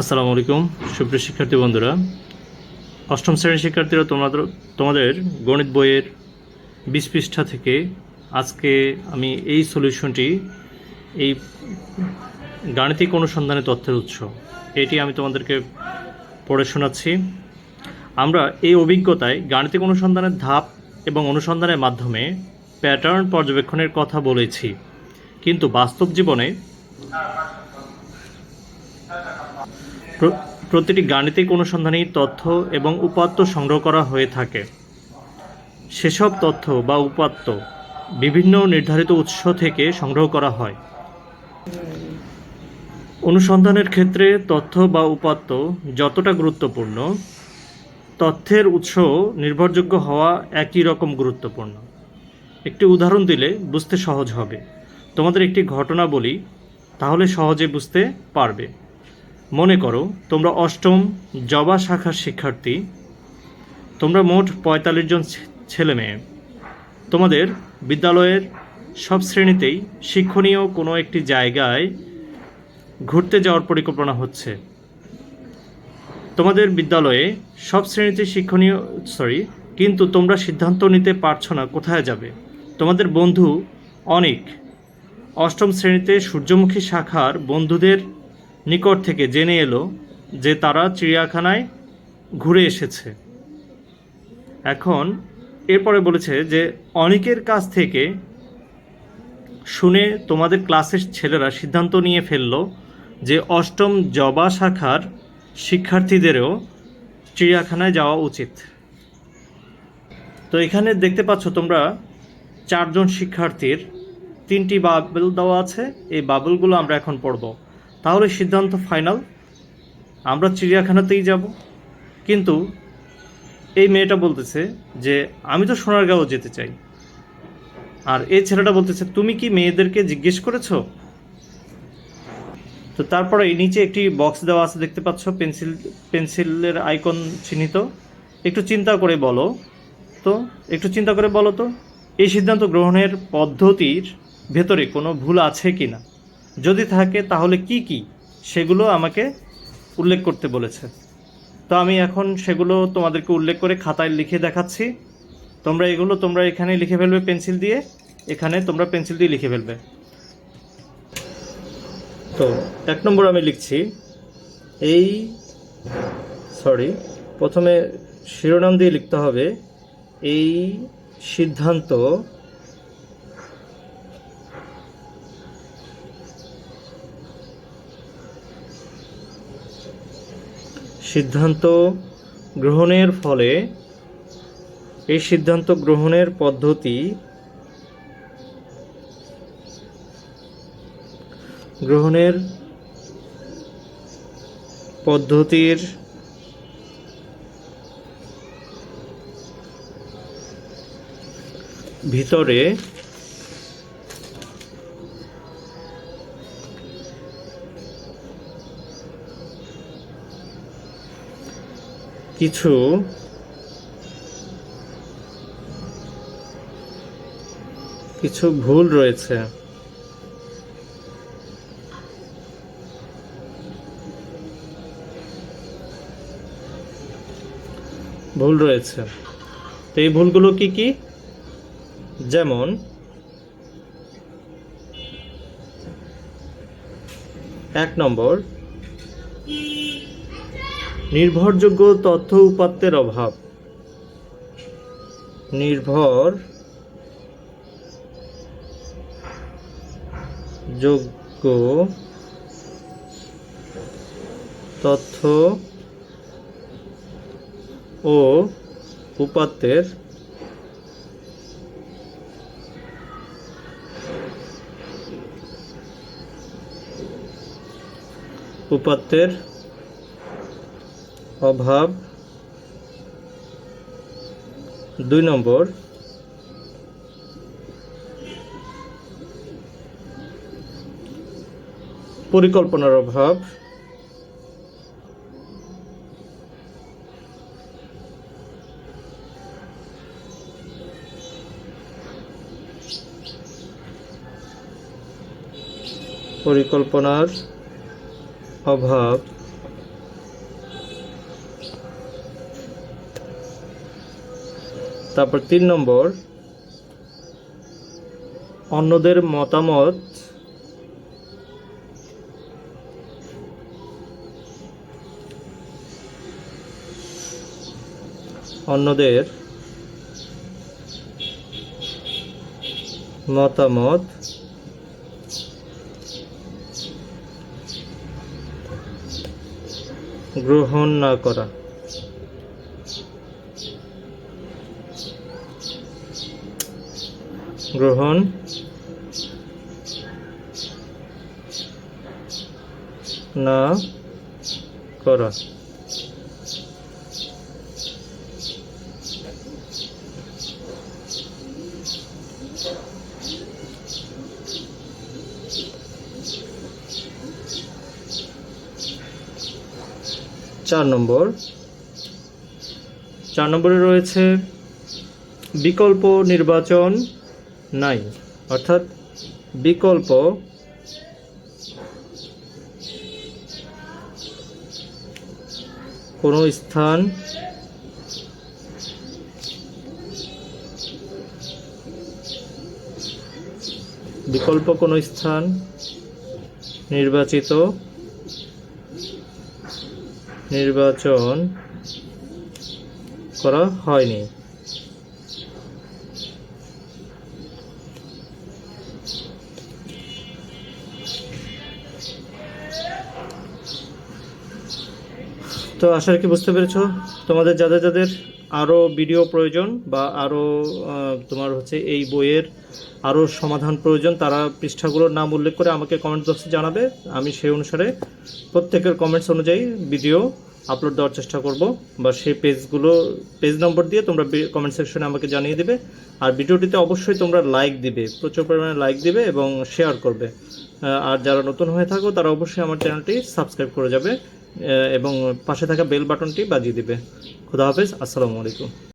আসসালামু আলাইকুম, সুপ্রিয় শিক্ষার্থী বন্ধুরা। অষ্টম শ্রেণির শিক্ষার্থীরা, তোমাদের তোমাদের গণিত বইয়ের বিশ পৃষ্ঠা থেকে আজকে আমি এই সলিউশনটি, এই গাণিতিক অনুসন্ধানের তথ্যের উৎস, এটি আমি তোমাদেরকে পড়ে শোনাচ্ছি। আমরা এই অভিজ্ঞতায় গাণিতিক অনুসন্ধানের ধাপ এবং অনুসন্ধানের মাধ্যমে প্যাটার্ন পর্যবেক্ষণের কথা বলেছি। কিন্তু বাস্তব জীবনে প্রতিটি গাণিতিক অনুসন্ধানী তথ্য এবং উপাত্ত সংগ্রহ করা হয়ে থাকে। সেসব তথ্য বা উপাত্ত বিভিন্ন নির্ধারিত উৎস থেকে সংগ্রহ করা হয়। অনুসন্ধানের ক্ষেত্রে তথ্য বা উপাত্ত যতটা গুরুত্বপূর্ণ, তথ্যের উৎস নির্ভরযোগ্য হওয়া একই রকম গুরুত্বপূর্ণ। একটি উদাহরণ দিলে বুঝতে সহজ হবে। তোমাদের একটি ঘটনা বলি, তাহলে সহজে বুঝতে পারবে। মনে করো, তোমরা অষ্টম জবা শাখার শিক্ষার্থী। তোমরা মোট পঁয়তাল্লিশ জন ছেলে মেয়ে। তোমাদের বিদ্যালয়ের সব শ্রেণীতেই শিক্ষণীয় কোনো একটি জায়গায় ঘুরতে যাওয়ার পরিকল্পনা হচ্ছে। তোমাদের বিদ্যালয়ে সব শ্রেণীতে শিক্ষণীয় সরি কিন্তু তোমরা সিদ্ধান্ত নিতে পারছ না কোথায় যাবে। তোমাদের বন্ধু অনেক। অষ্টম শ্রেণীতে সূর্যমুখী শাখার বন্ধুদের নিকট থেকে জেনে এলো যে তারা চিড়িয়াখানায় ঘুরে এসেছে। এখন এরপরে বলেছে যে, অনেকের কাছ থেকে শুনে তোমাদের ক্লাসের ছেলেরা সিদ্ধান্ত নিয়ে ফেলল যে, অষ্টম জবা শাখার শিক্ষার্থীদেরও চিড়িয়াখানায় যাওয়া উচিত। তো এখানে দেখতে পাচ্ছ তোমরা চারজন শিক্ষার্থীর তিনটি বাবল দেওয়া আছে। এই বাবলগুলো আমরা এখন পড়ব। তাহলে সিদ্ধান্ত ফাইনাল। আমরা চিড়িয়াখানাতেই যাব। কিন্তু এই মেয়েটা বলতেছে যে, আমি তো সোনারগাঁও যেতে চাই। আর এই ছেলেটা বলতেছে, তুমি কি মেয়েদেরকে জিজ্ঞেস করেছ? তো তারপরে এই নিচে একটি বক্স দেওয়া আছে, দেখতে পাচ্ছ, পেন্সিল, পেন্সিলের আইকন চিহ্নিত। একটু চিন্তা করে বলো তো, একটু চিন্তা করে বলো তো, এই সিদ্ধান্ত গ্রহণের পদ্ধতির ভেতরে কোনো ভুল আছে কি না যদি থাকে, তাহলে কি কি? সেগুলো আমাকে উল্লেখ করতে বলেছে। তো আমি এখন সেগুলো তোমাদেরকে উল্লেখ করে খাতায় লিখে দেখাচ্ছি। তোমরা এগুলো তোমরা এখানে লিখে ফেলবে পেন্সিল দিয়ে, এখানে তোমরা পেন্সিল দিয়ে লিখে ফেলবে। তো এক নম্বর আমি লিখছি, এই, সরি, প্রথমে শিরোনাম দিয়ে লিখতে হবে, এই সিদ্ধান্ত সিদ্ধান্ত গ্রহণের ফলে এই সিদ্ধান্ত গ্রহণের পদ্ধতি গ্রহণের পদ্ধতির ভিতরে কিছু কিছু ভুল রয়েছে। ভুল রয়েছে। তো এই ভুলগুলো কি কি? যেমন এক নম্বর নির্ভরযোগ্য তথ্য উপাত্তের অভাব। নির্ভর যোগ্য তথ্য ও উপাত্তের উপাত্তের অভাব। দুই নম্বর। পরিকল্পনার অভাব। পরিকল্পনার অভাব। তারপর তিন নম্বর অন্যদের মতামত অন্যদের মতামত গ্রহণ না করা। গ্রহণ না করা। চার নম্বর। চার নম্বরে রয়েছে বিকল্প নির্বাচন নাই। অর্থাৎ বিকল্প কোনো স্থান বিকল্প কোনো স্থান নির্বাচিত নির্বাচন করা হয়নি। তো আশা কি বুঝতে পেরেছ। তোমাদের যাদের যাদের আরও ভিডিও প্রয়োজন বা আরও তোমার হচ্ছে এই বইয়ের আরও সমাধান প্রয়োজন, তারা পৃষ্ঠাগুলোর নাম উল্লেখ করে আমাকে কমেন্ট বক্সে জানাবে। আমি সেই অনুসারে প্রত্যেকের কমেন্টস অনুযায়ী ভিডিও আপলোড দেওয়ার চেষ্টা করব বা সেই পেজগুলো পেজ নম্বর দিয়ে তোমরা কমেন্ট সেকশনে আমাকে জানিয়ে দিবে। আর ভিডিওটিতে অবশ্যই তোমরা লাইক দিবে, প্রচুর পরিমাণে লাইক দিবে এবং শেয়ার করবে। আর যারা নতুন হয়ে থাকো, তারা অবশ্যই আমার চ্যানেলটি সাবস্ক্রাইব করে যাবে। এবং পাশে থাকা বেল বাটনটি বাজিয়ে দিবে। খোদা হাফেজ আসসালামু আলাইকুম।